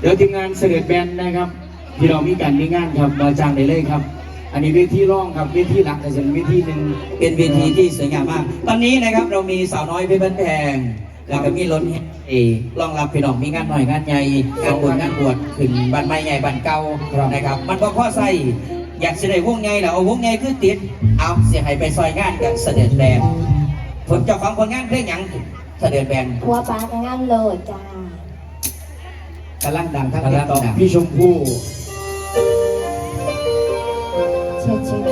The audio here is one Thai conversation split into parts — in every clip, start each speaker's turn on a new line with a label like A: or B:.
A: เดี๋ยวทีมงานเสด็จแบนนะครับ ที่เรามีการมีงานครับมาจ้างได้เลยครับ อันนี้เวทีร่องครับเวทีหลักแต่เป็นเวทีหนึ่ง
B: เป็นเวทีที่สวยงามมาก ตอนนี้นะครับเรามีสาวน้อยเพชรบ้านแพงแล้วก็มีล้นเอรองรับพี่น้องมีงานหน่อยงานใหญ่งานบุญงานบวชขึ้นบ้านใหม่ใหญ่บ้านเก่านะครับ มันก็ข้อใส่อยากจะได้วงใหญ่แล้วเอาวงใหญ่คือติด เอาเสียให้ไปซอยงานกับเสด็จแบนผลจ้าของผลงานเพลงหยัง เสด็จแบน
C: หัวปลากระงานโหลดจ้ากำ
B: ลังดังทั้ง
A: กำลัง
B: ต่อ
A: พี่ชมพู่
C: เช็ดเช็ด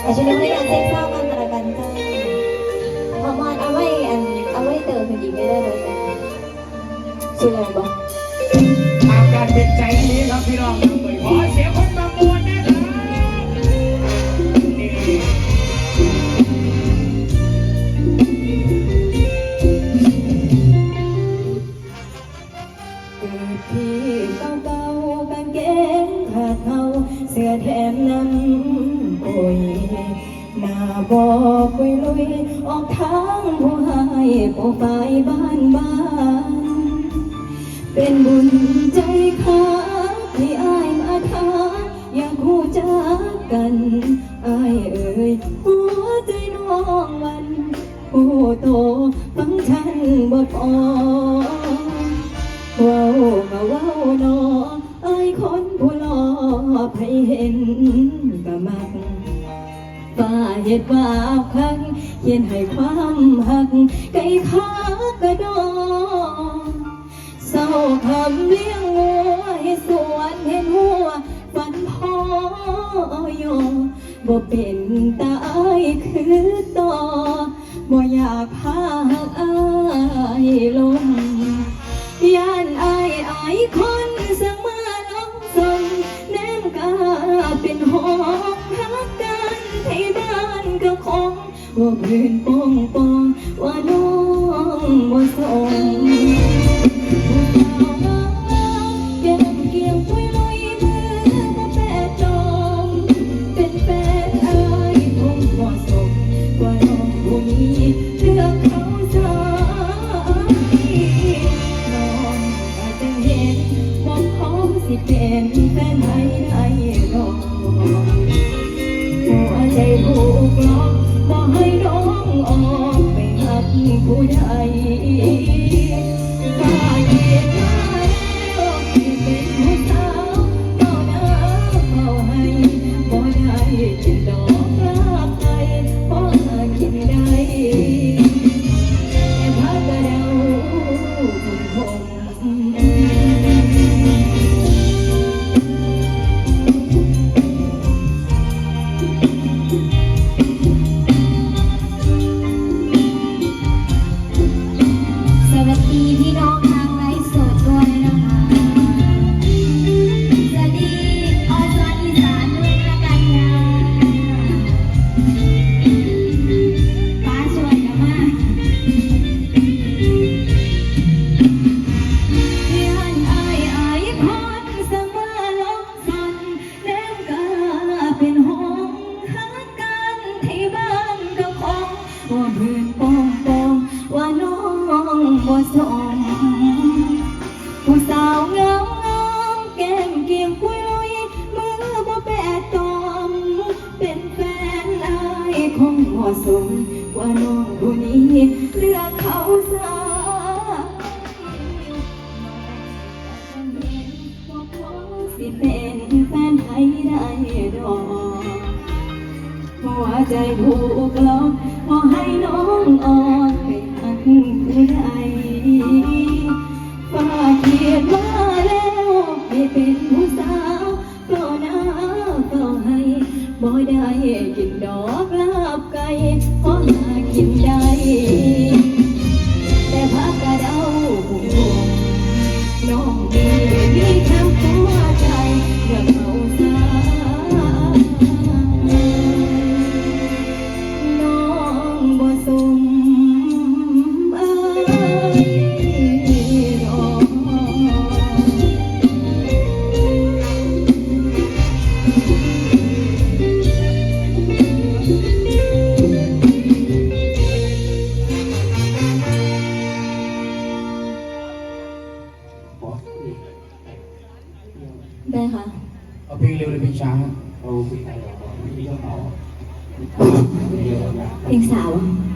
C: แต่ฉันยังไม่อยากเซ็กซ์เศร้ากันตระกันจ้าพอมอนเอาไว้อันเอาไว้เติมคนอีกไม่ได้เลยจ้าชื่ออะไรบ้าง
A: อาการเป็นใจนี้ครับพี่น้อง บ
C: อกปุยลุย ออกทางผู้ให้โปรไฟล์บ้านบ้าน เป็นบุญใจขาที่อายมาทาอยากคู่จักกันอายเอ่ยหัวใจน้องวันผู้โตฟังฉันบ่พอว้าวก็เว้าวนออายคนผู้หลอให้เห็นก็มัก ฝ่าเหตุว่าคักเขียนให้ความหักไก่ขากระดองเศร้าคำเลี้ยงวัวให้สวนเห็นหัวฝันพอยบ่เป็นตาอายคือต่อบ่อยากพาหักอายลง งว่าพื้นปองปองว่าน้องบ่สนเก็บเกี่ยวปุยลุยมือมาแปดจอมเป็นแฟนอายคงเหมาะสมกว่าน้องผู้นี้เลือกเขาสายน้องอาจจะเห็นว่าเขาสิเป็นแฟนให้ได้รอหัว ใจลูกหลอกบอกให้น้องออกไปหักผู้ใด บ่
D: สม
C: ผู้สาวงามงามแก้มเกียงปุยลุยมือบ่แปดตอม เป็นแฟนอายคงเหมาะสมกว่าน้องผู้นี้เลือกเขาซะว่าเขาสิเป็นแฟนให้ได้ดอกหัวใจถูกหลอกพอให้น้องอ่อกไป หักผู้ใดฝาเขียนมาแล้วให้เป็นผู้สาวก็น่าก็ให้บ่ได้กินดอกลาบไก่เพราะหากินได้ ได้ค่ะ
A: เอาเพลงเร็วหรือเพลงช้า
C: เพลงสาว
A: เ